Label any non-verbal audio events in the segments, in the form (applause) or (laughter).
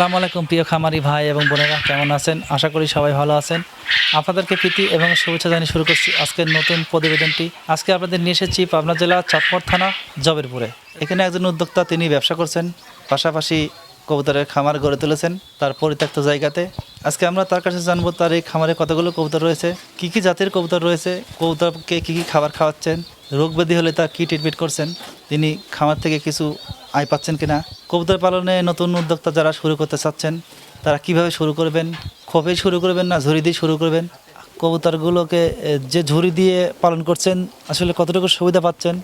আসসালামু আলাইকুম প্রিয় খামারি ভাই এবং বোনেরা, কেমন আছেন? আশা করি সবাই ভালো আছেন। আপনাদেরকে প্রীতি এবং শুভেচ্ছা জানিয়ে শুরু করছি আজকের নতুন প্রতিবেদনটি। আজকে আপনাদের নিয়ে এসেছি পাবনা জেলা চাঁদপুর থানা, জবেরপুরে। এখানে একজন উদ্যোক্তা, তিনি ব্যবসা করছেন, পাশাপাশি কবুতরের খামার গড়ে তুলেছেন তার পরিত্যক্ত জায়গাতে। আজকে আমরা তার কাছে জানব, তার এই খামারে কতগুলো কবুতর রয়েছে, কি কি জাতের কবুতর রয়েছে, কবুতরকে কি কি খাবার খাওয়াচ্ছেন, রোগ ব্যাধি হলে তার কী ট্রিটমেন্ট করছেন, তিনি খামার থেকে কিছু আয় পাচ্ছেন কিনা? কবুতর পালনে নতুন উদ্যোক্তা যারা শুরু করতে চাচ্ছেন, তারা কীভাবে শুরু করবেন? খোপে শুরু করবেন না ঝুড়ি দিয়ে শুরু করবেন? কবুতরগুলোকে যে ঝুড়ি দিয়ে পালন করছেন, আসলে কতটুকু সুবিধা পাচ্ছেন?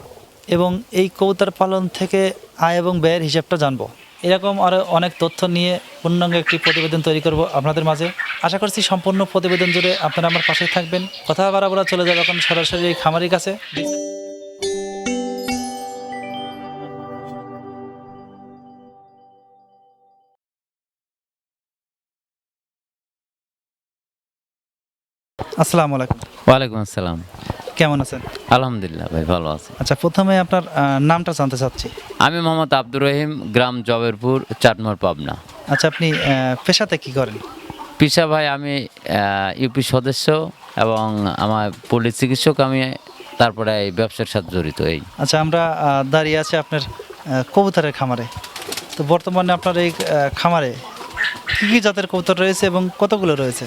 এবং এই কবুতর পালন থেকে আয় এবং ব্যয়ের হিসাবটা জানব। এরকম আরও অনেক তথ্য নিয়ে পূর্ণাঙ্গ একটি প্রতিবেদন তৈরি করব আপনাদের মাঝে। আশা করছি সম্পূর্ণ প্রতিবেদন জুড়ে আপনারা আমার পাশে থাকবেন। কথা বাড়াবড়া চলে যাবে এখন সরাসরি খামারির কাছে। আসসালামু আলাইকুম। ওয়ালাইকুম আসসালাম। কেমন আছেন? আলহামদুলিল্লাহ ভাই ভালো আছে। আচ্ছা প্রথমে আপনার নামটা জানতে চাচ্ছি। আমি মোহাম্মদ আব্দুর রহিম গ্রাম জবেরপুর চাটমোর পাবনা। আচ্ছা আপনি পেশাতে কি করেন? পিসা ভাই আমি ইউপি সদস্য এবং আমার পুলিশ চিকিৎসক আমি তারপরে এই ব্যবসার সাথে জড়িত এই। আচ্ছা আমরা দাঁড়িয়ে আছি আপনার কবুতরের খামারে। তো বর্তমানে আপনার এই খামারে কী কী জাতের কবুতর রয়েছে এবং কতগুলো রয়েছে?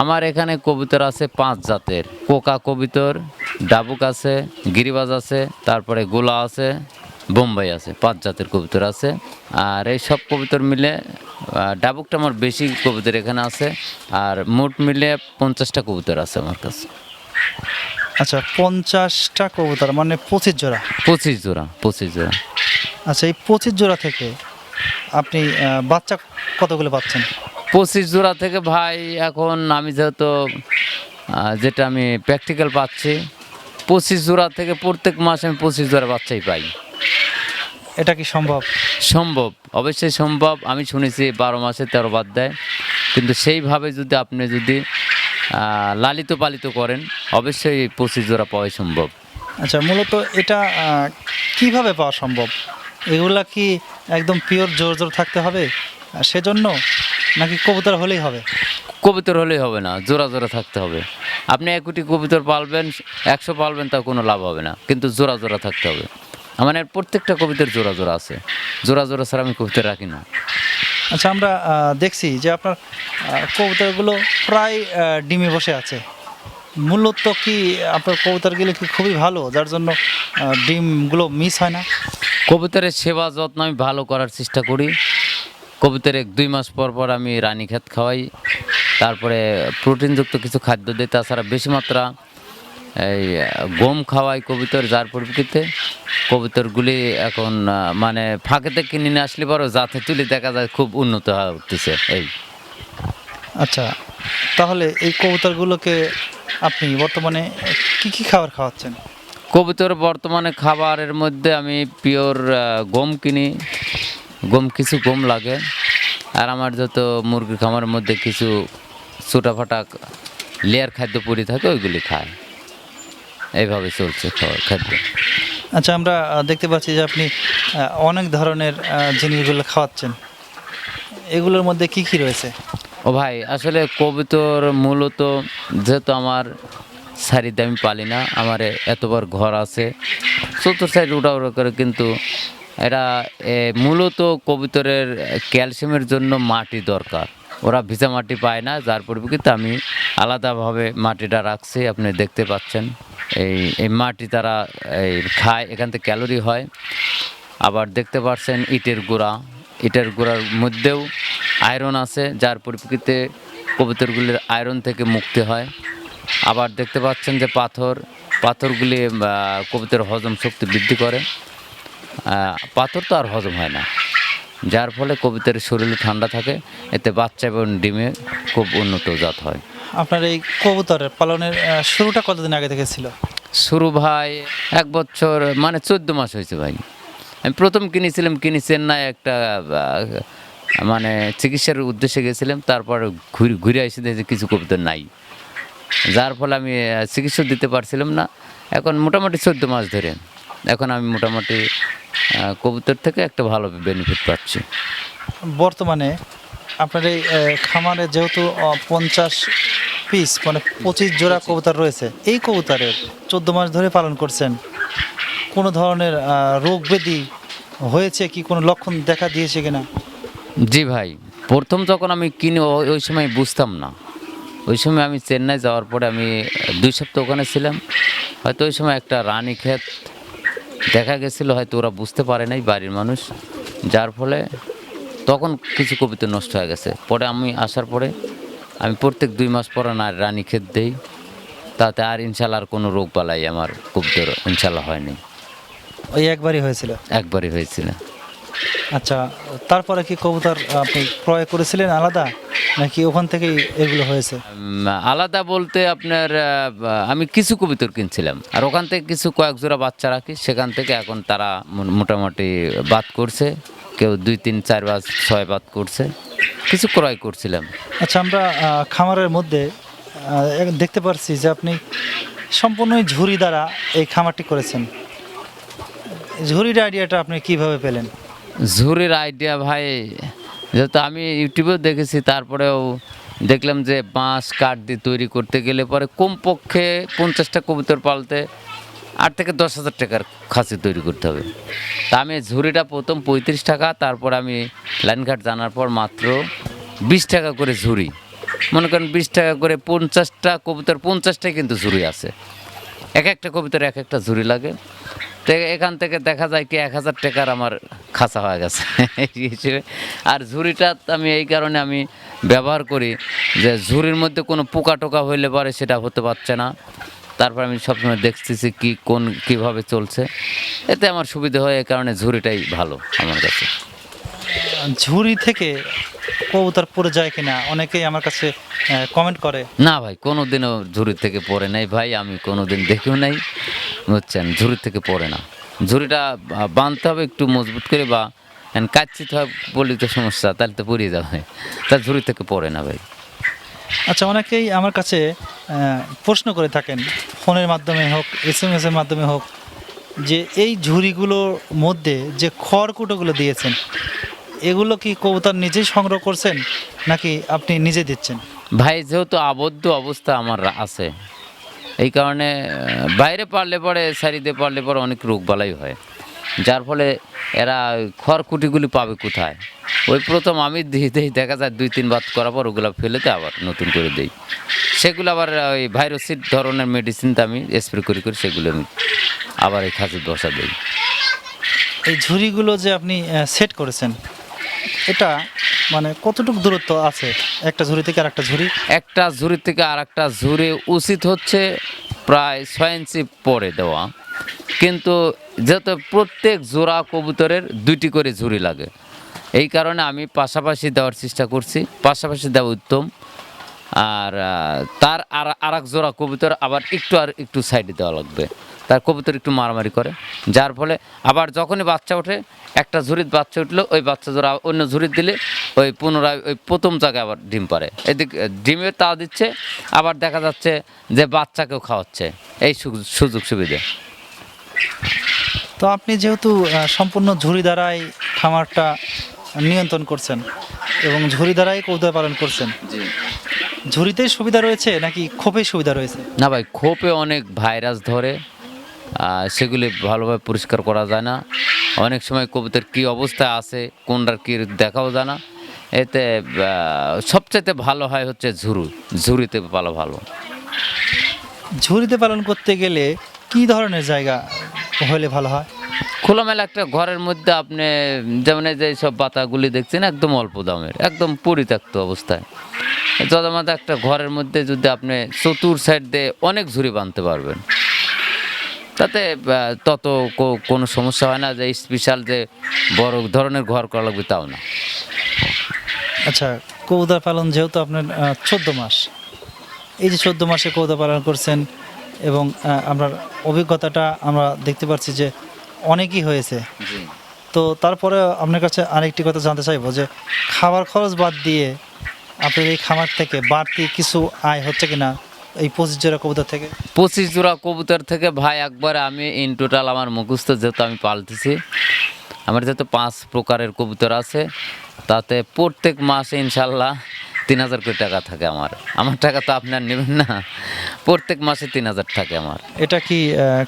আমার এখানে কবুতর আছে পাঁচ জাতের। কোকা কবুতর ডাবুক আছে গিরিবাজ আছে তারপরে গোলা আছে বোম্বাই আছে পাঁচ জাতের কবুতর আছে। আর এই সব কবুতর মিলে ডাবুকটা আমার বেশি কবুতর এখানে আছে আর মোট মিলে পঞ্চাশটা কবুতর আছে আমার কাছে। আচ্ছা পঞ্চাশটা কবুতর মানে পঁচিশ জোড়া? পঁচিশ জোড়া পঁচিশ জোড়া। আচ্ছা এই পঁচিশ জোড়া থেকে আপনি বাচ্চা কতগুলো পাচ্ছেন? পঁচিশ জোড়া থেকে ভাই এখন আমি যেহেতু যেটা আমি প্র্যাকটিক্যাল পাচ্ছি পঁচিশ জোড়া থেকে প্রত্যেক মাসে আমি পঁচিশ জোড়া বাচ্চাই পাই। এটা কি সম্ভব? সম্ভব অবশ্যই সম্ভব। আমি শুনেছি বারো মাসে তেরো বাদ দেয়। কিন্তু সেইভাবে যদি আপনি যদি লালিত পালিত করেন অবশ্যই পঁচিশ জোড়া পাওয়াই সম্ভব। আচ্ছা মূলত এটা কীভাবে পাওয়া সম্ভব? এগুলা কি একদম পিওর জোর জোর থাকতে হবে? সেজন্য নাকি কবুতর হলেই হবে? কবিতর হলেই হবে না জোড়া জোড়া থাকতে হবে। আপনি এক কোটি কবিতর পালবেন একশো পালবেন তা কোনো লাভ হবে না কিন্তু জোড়া জোড়া থাকতে হবে। আমার প্রত্যেকটা কবিতার জোড়া জোড়া আছে জোড়া জোড়া ছাড়া আমি কবিতা রাখি না। আচ্ছা আমরা দেখছি যে আপনার কবুতরগুলো প্রায় ডিমে বসে আছে। মূলত কি আপনার কবুতরগুলো কি খুবই ভালো যার জন্য ডিমগুলো মিস হয় না? কবুতরের সেবা যত্ন আমি ভালো করার চেষ্টা করি। কবুতরের দুই মাস পর পর আমি রানী খেত খাওয়াই। তারপরে প্রোটিনযুক্ত কিছু খাদ্য দিই তাছাড়া বেশি মাত্রা এই গম খাওয়াই কবুতর যার পরিপ্রেক্ষিতে। কবুতরগুলি এখন মানে ফাঁকেতে কিনে নিয়ে আসলে পরও যাতে তুলি দেখা যায় খুব উন্নত হয়ে উঠতেছে এই। আচ্ছা তাহলে এই কবুতরগুলোকে আপনি বর্তমানে কি কি খাবার খাওয়াচ্ছেন? কবুতর বর্তমানে খাবারের মধ্যে আমি পিওর গম কিনি। গম কিছু গম লাগে। আর আমার যত মুরগির খামারের মধ্যে কিছু ছোটাফাটা লেয়ার খাদ্য পরি থাকে ওইগুলি খায়। এইভাবে চলছে খাদ্য। আচ্ছা আমরা দেখতে পাচ্ছি যে আপনি অনেক ধরনের জিনিসগুলো খাওয়াচ্ছেন। এগুলোর মধ্যে কি কি রয়েছে? ও ভাই আসলে কবুতর মূলত যেহেতু আমার সারিতে আমি পালি না আমার এতবার ঘর আছে। চতুর সাইড উড়া উড়া করে কিন্তু এরা মূলত কবুতরের ক্যালসিয়ামের জন্য মাটি দরকার। ওরা ভিজা মাটি পায় না যার পরিপ্রেক্ষিতে আমি আলাদাভাবে মাটিটা রাখছি আপনি দেখতে পাচ্ছেন। এই এই মাটি তারা এই খায় এখান থেকে ক্যালোরি হয়। আবার দেখতে পাচ্ছেন ইটের গুঁড়া। ইটের গুঁড়ার মধ্যেও আয়রন আছে যার পরিপ্রেক্ষিতে কবুতরগুলির আয়রন থেকে মুক্তি হয়। আবার দেখতে পাচ্ছেন যে পাথর পাথরগুলি আহ, কবুতরের হজম শক্তি বৃদ্ধি করে। পাথর তো আর হজম হয় না। যার ফলে কবুতরের শরীরে ঠান্ডা থাকে এতে বাচ্চা এবং ডিমে খুব উন্নত জাত হয়। আপনার এই কবুতরের পালনের শুরুটা কতদিন আগে থেকে ছিল? শুরু ভাই এক বছর মানে চোদ্দ মাস হয়েছে ভাই। আমি প্রথম কিনেছিলাম কিনি চেন্নাই একটা মানে চিকিৎসার উদ্দেশ্যে গেছিলাম তারপর ঘুরে ঘুরে এসে দেখছি কিছু কবিতা নাই। যার ফলে আমি চিকিৎসা দিতে পারছিলাম না। এখন মোটামুটি চোদ্দ মাস ধরে। এখন আমি মোটামুটি কবুতর থেকে একটা ভালো বেনিফিট পাচ্ছি। বর্তমানে আপনার এই খামারে যেহেতু পঞ্চাশ পিস মানে পঁচিশ জোড়া কবুতর রয়েছে এই কবুতরের চোদ্দ মাস ধরে পালন করছেন কোনো ধরনের রোগ ব্যাধি হয়েছে কি? কোনো লক্ষণ দেখা দিয়েছে কিনা? জি ভাই প্রথম যখন আমি কিনি ওই সময় বুঝতাম না। ওই সময় আমি চেন্নাই যাওয়ার পরে আমি দুই সপ্তাহ ওখানে ছিলাম। হয়তো ওই সময় একটা রানী ক্ষেত দেখা গেছিল হয়তো ওরা বুঝতে পারে নাই বাড়ির মানুষ। যার ফলে তখন কিছু কবিতা নষ্ট হয়ে গেছে। পরে আমি আসার পরে আমি প্রত্যেক দুই মাস পরে না রানী ক্ষেত দেই। তাতে আর ইনশাল্লাহ আর কোনো রোগ পালাই আমার কবিতার ইনশাল্লাহ হয়নি। ওই একবারই হয়েছিল? একবারই হয়েছিল। আচ্ছা তারপরে কি কবুতর আপনি ক্রয় করেছিলেন আলাদা নাকি ওখান থেকেই এগুলো হয়েছে? আলাদা বলতে আপনার আমি কিছু কবিতর কিনছিলাম। আর ওখান থেকে কিছু কয়েক জোড়া বাচ্চা রাখি সেখান থেকে এখন তারা মোটামুটি বাদ করছে। কেউ দুই তিন চার বাদ ছয় বাদ করছে। কিছু ক্রয় করছিলাম। আচ্ছা আমরা খামারের মধ্যে দেখতে পারছি যে আপনি সম্পূর্ণই ঝুড়ি দ্বারা এই খামারটি করেছেন। ঝুড়ির আইডিয়াটা আপনি কীভাবে পেলেন? ঝুরির আইডিয়া ভাই। যেহেতু আমি ইউটিউবেও দেখেছি, তারপরেও দেখলাম যে বাঁশ কাঠ দিয়ে তৈরি করতে গেলে পরে কমপক্ষে পঞ্চাশটা কবুতর পালতে আট থেকে দশ হাজার টাকার খাসি তৈরি করতে হবে। তা আমি ঝুড়িটা প্রথম পঁয়ত্রিশ টাকা, তারপর আমি লাইনঘাট জানার পর মাত্র বিশ টাকা করে ঝুড়ি মনে করেন বিশ টাকা করে পঞ্চাশটা কবুতর, পঞ্চাশটাই কিন্তু ঝুড়ি আছে। এক একটা কবিতার এক একটা ঝুড়ি লাগে। তো এখান থেকে দেখা যায় কি এক হাজার টাকার আমার খাঁচা হয়ে গেছে। এই হিসেবে। আর ঝুড়িটা আমি এই কারণে আমি ব্যবহার করি যে ঝুড়ির মধ্যে কোনো পোকা টোকা হইলে পরে সেটা হতে পারছে না। তারপর আমি সবসময় দেখতেছি কি কোন কীভাবে চলছে। এতে আমার সুবিধা হয় এই কারণে ঝুড়িটাই ভালো আমার কাছে। ঝুড়ি থেকে কবুতর পড়ে যায় কিনা? অনেকেই আমার কাছে কমেন্ট করে। না ভাই কোনো দিনও ঝুড়ি থেকে পড়ে নাই ভাই আমি কোনো দিন দেখেও নাই। বুঝছেন ঝুড়ি থেকে পড়ে না। ঝুড়িটা বাঁধতে হবে একটু মজবুত করে বা কাচ্ছিতে হয় বলি তো সমস্যা তাহলে তো পড়িয়ে যাবে। তা ঝুড়ি থেকে পড়ে না ভাই। আচ্ছা অনেকেই আমার কাছে প্রশ্ন করে থাকেন ফোনের মাধ্যমে হোক এস এম এস এর মাধ্যমে হোক যে এই ঝুড়িগুলোর মধ্যে যে খড়কুটোগুলো দিয়েছেন এগুলো কি কবুতর নিজেই সংগ্রহ করছেন নাকি আপনি নিজে দিচ্ছেন? ভাই যেহেতু আবদ্ধ অবস্থা আমার আছে এই কারণে বাইরে পারলে পরে, সারিতে পারলে পরে অনেক রোগ বালাই হয়। যার ফলে এরা খড়কুটিগুলি পাবে কোথায়? ওই প্রথম আমি দিই, দেখা যায় দুই, তিন বাদ করার পর ওগুলো ফেলেতে আবার নতুন করে দিই। সেগুলো আবার ওই ভাইরোসিড ধরনের মেডিসিনটা আমি স্প্রে করি করি, সেগুলো আমি আবার এই খাসির বসা দিই। এই ঝুড়িগুলো যে আপনি সেট করেছেন, এটা মানে কতটুকু দূরত্ব আছে? একটা ঝুড়ি থেকে আর একটা ঝুড়ি? একটা ঝুড়ি থেকে আর একটা ঝুড়ি উচিত হচ্ছে প্রায় ছয় ইঞ্চি পরে দেওয়া। কিন্তু যেহেতু প্রত্যেক জোড়া কবুতরের দুইটি করে ঝুড়ি লাগে। এই কারণে আমি পাশাপাশি দেওয়ার চেষ্টা করছি। পাশাপাশি দেওয়া উত্তম। আর তার আর আর এক জোড়া কবুতর আবার একটু আর একটু সাইডে দেওয়া লাগবে। তার কবুতর একটু মারামারি করে যার ফলে আবার যখনই বাচ্চা ওঠে একটা ঝুড়ির বাচ্চা উঠল ওই বাচ্চা জোড়া অন্য ঝুড়ির দিলে ওই পুনরায় ওই প্রথম জায়গায় আবার ডিম পারে এদিক ডিমে তা দিচ্ছে আবার দেখা যাচ্ছে যে বাচ্চাকেও খাওয়াচ্ছে। এই সুযোগ- সুবিধা। তো আপনি যেহেতু সম্পূর্ণ ঝুড়ি দ্বারাই খামারটা নিয়ন্ত্রণ করছেন এবং ঝুড়ি দ্বারাই কৌতুক পালন করছেন ঝুড়িতেই সুবিধা রয়েছে নাকি খোপে সুবিধা রয়েছে? না ভাই খোপে অনেক ভাইরাস ধরে সেগুলি ভালোভাবে পরিষ্কার করা যায় না। অনেক সময় কবুতর কী অবস্থায় আছে কোনটার কী দেখাও যায় না। এতে সবচাইতে ভালো হয় হচ্ছে ঝুরু ঝুড়িতে পালা ভালো। ঝুড়িতে পালন করতে গেলে কি ধরনের জায়গা হলে ভালো হয়? খোলামেলা একটা ঘরের মধ্যে আপনি যেমন এই যে সব পাতাগুলি দেখছেন একদম অল্প দামের একদম পরিত্যক্ত অবস্থায়। যদামাতা একটা ঘরের মধ্যে যদি আপনি চতুর সাইড দিয়ে অনেক ঝুড়ি বাঁধতে পারবেন। তাতে তত কোনো সমস্যা হয় না যে স্পেশাল যে বড় ধরনের ঘর করা লাগবে তাও না। আচ্ছা কৌদা পালন যেহেতু আপনার চোদ্দ মাস এই যে চোদ্দ মাসে কৌদা পালন করছেন এবং আপনার অভিজ্ঞতাটা আমরা দেখতে পাচ্ছি যে অনেকই হয়েছে। তো তারপরে আপনার কাছে আরেকটি কথা জানতে চাইব যে খাবার খরচ বাদ দিয়ে আপনার এই খামার থেকে বাড়তি কিছু আয় হচ্ছে কিনা? এই পঁচিশ জোড়া কবুতর থেকে? পঁচিশ জোড়া কবুতর থেকে ভাই একবার আমি ইন টোটাল আমার মুখস্থ যেহেতু আমি পালতেছি আমার যেহেতু পাঁচ প্রকারের কবুতর আছে তাতে প্রত্যেক মাসে ইনশাল্লাহ তিন হাজার কোটি টাকা থাকে আমার। আমার টাকা তো আপনার নেবেন না প্রত্যেক মাসে তিন হাজার থাকে আমার। এটা কি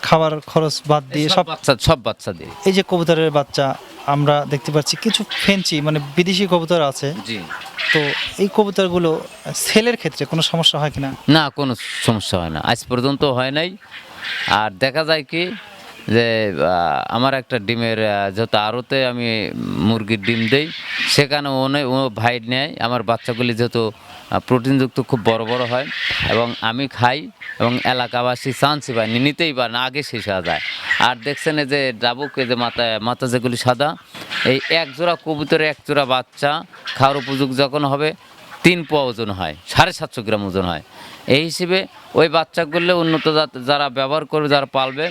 খাবার খরচ বাদ দিয়ে সব বাচ্চা সব বাচ্চা দিয়ে। এই যে কবুতরের বাচ্চা আমরা দেখতে পাচ্ছি কিছু ফেন্সি মানে বিদেশি কবুতর আছে। জি। তো এই কবুতরগুলো সেলের ক্ষেত্রে কোনো সমস্যা হয় কিনা? না কোনো সমস্যা হয় না। আজ পর্যন্ত হয় নাই। আর দেখা যায় কি যে আমার একটা ডিমের আহ, যত আড়তে আমি মুরগির ডিম দেই সেখানে অনেক ও ভাই নেয়। আমার বাচ্চাগুলি যেহেতু প্রোটিনযুক্ত খুব বড় বড় হয়। এবং আমি খাই এবং এলাকাবাসী চান্সই পায় নিতেই পারে না আগে শেষ হয়ে যায়। আর দেখছেন যে ডাবুকে যে মাথা মাথা যেগুলি সাদা এই এক জোড়া কবুতরের এক জোড়া বাচ্চা খাওয়ার উপযোগী যখন হবে, তিন পোয়া ওজন হয়, সাড়ে সাতশো গ্রাম ওজন হয়। এই হিসেবে ওই বাচ্চাগুলো উন্নত জাত যারা ব্যবহার করবে, যারা পালবে,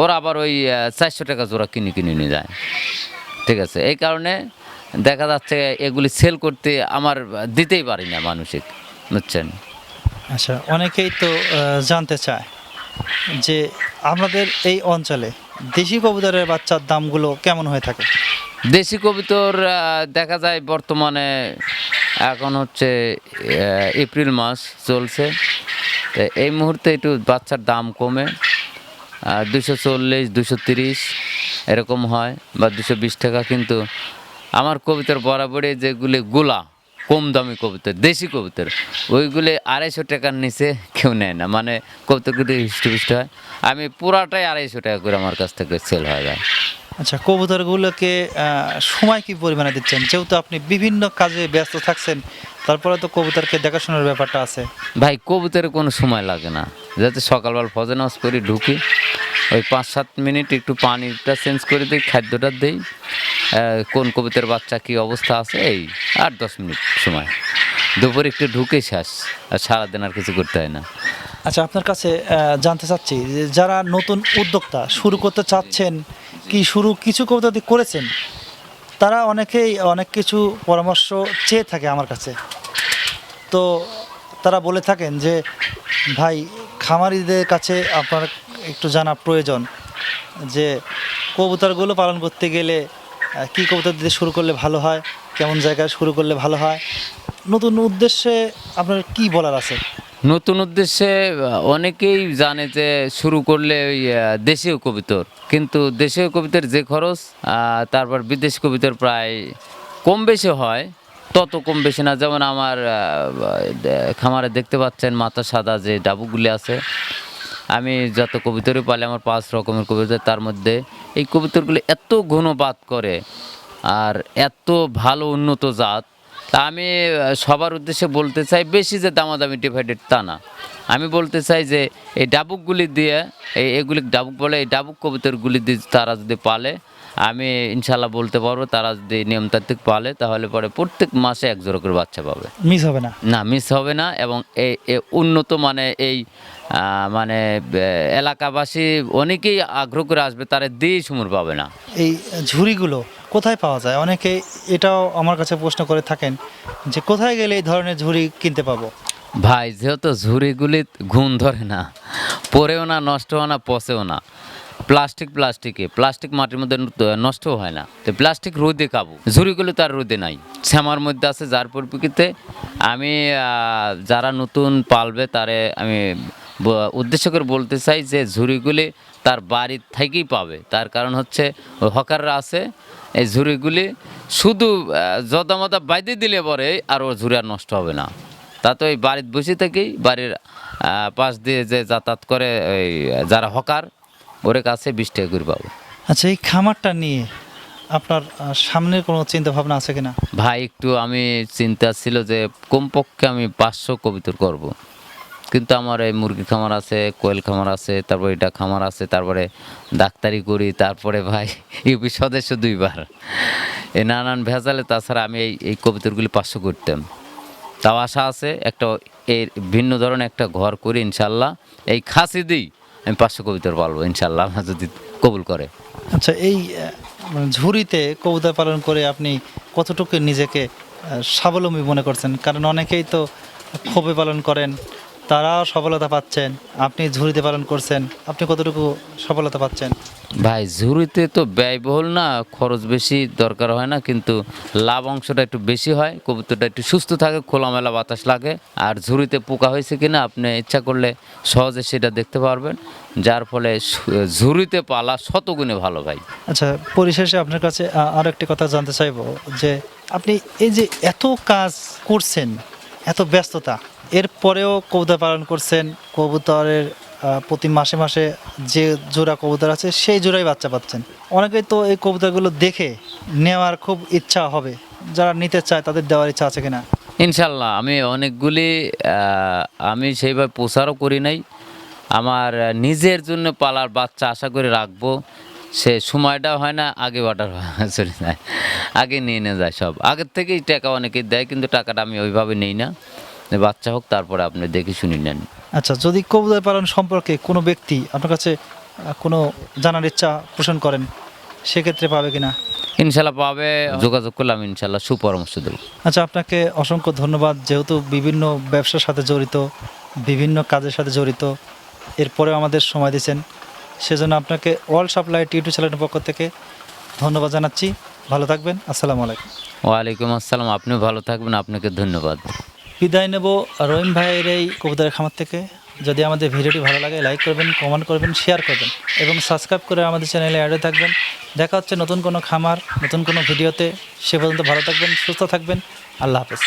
ওরা আবার ওই চারশো টাকা জোড়া কিনে কিনে নিয়ে যায়। ঠিক আছে? এই কারণে দেখা যাচ্ছে এগুলি সেল করতে আমার দিতেই পারি না মানসিক, বুঝছেন? আচ্ছা অনেকেই তো জানতে চায় যে আমাদের এই অঞ্চলে দেশি কবুতরের বাচ্চার দামগুলো কেমন হয়ে থাকে? দেশি কবিতর দেখা যায় বর্তমানে এখন হচ্ছে এপ্রিল মাস চলছে। তো এই মুহূর্তে একটু বাচ্চার দাম কমে দুশো চল্লিশ দুশো তিরিশ এরকম হয় বা দুশো বিশ টাকা। কিন্তু আমার কবিতার বরাবরই যেগুলি গোলা, কম দামি কবিতর দেশি কবিতার ওইগুলি আড়াইশো টাকার নিচে কেউ নেয় না। মানে কবিতাগুলি হৃষ্টপুষ্ট হয়। আমি পুরাটাই আড়াইশো টাকা করে আমার কাছ থেকে সেল হয়ে যায়। আচ্ছা কবুতরগুলোকে সময় কি পরিমাণে দিচ্ছেন? যেহেতু আপনি বিভিন্ন কাজে ব্যস্ত থাকছেন, তারপরে তো কবুতরকে দেখাশোনার ব্যাপারটা আছে। ভাই, কবুতরে কোনো সময় লাগে না। যাতে সকালবেলা ফজর নামাজ করি ঢুকি, ওই পাঁচ সাত মিনিট একটু পানিটা চেঞ্জ করে দিই, খাদ্যটা দিই কোন কবিতার বাচ্চা কি অবস্থা আছে, এই আট দশ মিনিট সময়। দুপুরে একটু ঢুকে শেষ, আর সারাদিন আর কিছু করতে হয় না। আচ্ছা আপনার কাছে জানতে চাচ্ছি যে যারা নতুন উদ্যোক্তা শুরু করতে চাচ্ছেন, কি শুরু কিছু কবিতা করেছেন, তারা অনেকেই অনেক কিছু পরামর্শ চেয়ে থাকে আমার কাছে। তো তারা বলে থাকেন যে, ভাই, খামারিদের কাছে আপনার একটু জানা প্রয়োজন যে, কবুতরগুলো পালন করতে গেলে কি কবুতর দিয়ে শুরু করলে ভালো হয়, কেমন জায়গায় শুরু করলে ভালো হয়? নতুন উদ্দেশ্যে আপনার কি বলার আছে? নতুন উদ্দেশ্যে অনেকেই জানে যে শুরু করলে ওই দেশীয় কবিতর। কিন্তু দেশীয় কবিতার যে খরচ তারপর বিদেশি কবিতর প্রায় কম বেশি হয়, তত কম বেশি না। যেমন আমার খামারে দেখতে পাচ্ছেন মাথা সাদা যে ডাবুগুলি আছে। আমি যত কবিতরই পালি, আমার পাঁচ রকমের কবিতা তার মধ্যে এই কবিতরগুলি এত ঘনবাদ করে, আর এত ভালো উন্নত জাত তা আমি সবার উদ্দেশ্যে বলতে চাই বেশি যে দামাদামি ডিভাইডেড তা না। আমি বলতে চাই যে এই ডাবুকগুলি দিয়ে এই এগুলি ডাবুক বলে এই ডাবুক কবিতরগুলি দিয়ে তারা যদি পালে আমি ইনশাল্লাহ বলতে পারব তারা যদি নিয়মতান্ত্রিক পালে তাহলে পরে প্রত্যেক মাসে এক জোড়া করে বাচ্চা পাবে। মিস হবে না? না মিস হবে না এবং এই এই উন্নত মানে এই মানে এলাকাবাসী অনেকেই আগ্রহ করে আসবে তারা দিয়েই সুমুর পাবে না। এই ঝুড়িগুলো? কোথায় পাওয়া যায়? অনেকে এটাও আমার কাছে প্রশ্ন করে থাকেন যে কোথায় গেলে এই ধরনের ঝুড়ি কিনতে পাবো? ভাই, যেহেতু ঝুড়িগুলি ঘুম ধরে না, পরেও না নষ্ট হয় না, পচেও না। প্লাস্টিক প্লাস্টিকে, প্লাস্টিক মাটির মধ্যে ন- নষ্টও হয় না। তো প্লাস্টিক রোদে কাবু ঝুড়িগুলো তার রোদে নাই। শ্যামার মধ্যে আছে যার পরিপ্রেক্ষিতে আমি যারা নতুন পালবে তারে আমি উদ্দেশ্য করে বলতে চাই যে ঝুড়িগুলি তার বাড়ির থেকেই পাবে। তার কারণ হচ্ছে হকাররা আছে এই ঝুড়িগুলি শুধু জদামদা বাইদে দিলে পরে আর ও ঝুড়ি আর নষ্ট হবে না। তা তো ওই বাড়িতে বসে থেকেই বাড়ির পাশ দিয়ে যে যাতায়াত করে ওই যারা হকার ওর কাছে বিশ টাকা করে পাবো। আচ্ছা এই খামারটা নিয়ে আপনার সামনের কোনো চিন্তা ভাবনা আছে কিনা? ভাই একটু আমি চিন্তা ছিল যে কমপক্ষে আমি পাঁচশো কবিতর করব। কিন্তু আমার এই মুরগি খামার আছে, কোয়েল খামার আছে, তারপরে এটা খামার আছে, তারপরে ডাক্তারি করি, তারপরে ভাই (laughs) ইউপি সদস্য দুইবার। এই নানান ভেজালে তাছাড়া আমি এই এই কবিতরগুলি পাঁচশো করতাম। তাও আশা আছে, একটা এর ভিন্ন ধরনের একটা ঘর করি ইনশাল্লাহ। এই খাসি দিই, আমি পাঁচশো কবিতর পালবো ইনশাল্লাহ আমার যদি কবুল করে। আচ্ছা এই মানে ঝুড়িতে কবিতা পালন করে আপনি কতটুকু নিজেকে স্বাবলম্বী মনে করছেন? কারণ অনেকেই তো ক্ষোভে পালন করেন তারাও সফলতা পাচ্ছেন আপনি ঝুড়িতে পালন করছেন আপনি কতটুকু সফলতা পাচ্ছেন? ভাই ঝুড়িতে তো ব্যয়বহুল না খরচ বেশি দরকার হয় না কিন্তু লাভ অংশটা একটু বেশি হয় কবুতরটা একটু সুস্থ থাকে খোলামেলা বাতাস লাগে আর ঝুড়িতে পোকা হয়েছে কিনা আপনি ইচ্ছা করলে সহজে সেটা দেখতে পারবেন যার ফলে ঝুড়িতে পালা শতগুণে ভালো ভাই। আচ্ছা পরিশেষে আপনার কাছে আরও একটি কথা জানতে চাইব যে আপনি এই যে এত কাজ করছেন এত ব্যস্ততা এরপরেও কবুতর পালন করছেন কবুতরের প্রতি মাসে মাসে যে জোড়া কবুতর আছে সেই জোড়াই বাচ্চা পাচ্ছেন। অনেকেই তো এই কবুতরগুলো দেখে নেওয়ার খুব ইচ্ছা হবে, যারা নিতে চায় তাদের দেওয়ার ইচ্ছা আছে কিনা? ইনশাল্লাহ, আমি অনেকগুলি আমি সেইভাবে প্রচারও করি নাই। আমার নিজের জন্য পালার বাচ্চা আশা করে রাখব। সে সময়টা হয় না, আগে অর্ডার চলে যায় আগে নিয়ে নিয়ে যায় সব। আগের থেকেই টাকা অনেকেই দেয়, কিন্তু টাকাটা আমি ওইভাবে নেই না। বাচ্চা হোক তারপরে আপনি দেখে শুনি নেন। আচ্ছা যদি কবুতর পালন সম্পর্কে কোনো ব্যক্তি আপনার কাছে কোনো জানার ইচ্ছা পোষণ করেন সেক্ষেত্রে পাবে কিনা? ইনশাল্লাহ পাবে। যোগাযোগ করলাম ইনশাল্লাহ সুপরামর্শ দেবো। আচ্ছা আপনাকে অসংখ্য ধন্যবাদ। যেহেতু বিভিন্ন ব্যবসার সাথে জড়িত বিভিন্ন কাজের সাথে জড়িত এরপরেও আমাদের সময় দিয়েছেন সেজন্য আপনাকে অল সাপ্লাই টিউটিউব চ্যানেলের পক্ষ থেকে ধন্যবাদ জানাচ্ছি। ভালো থাকবেন। আসসালামু আলাইকুম। ওয়ালাইকুম আসসালাম। আপনিও ভালো থাকবেন। আপনাকে ধন্যবাদ। বিদায় নেব রহিম ভাইয়ের এই কবুতরের খামার থেকে। যদি আমাদের ভিডিওটি ভালো লাগে লাইক করবেন কমেন্ট করবেন শেয়ার করবেন এবং সাবস্ক্রাইব করে আমাদের চ্যানেলে অ্যাডে থাকবেন। দেখা হচ্ছে নতুন কোনো খামার, নতুন কোনো ভিডিওতে। সে পর্যন্ত ভালো থাকবেন, সুস্থ থাকবেন। আল্লাহ হাফেজ।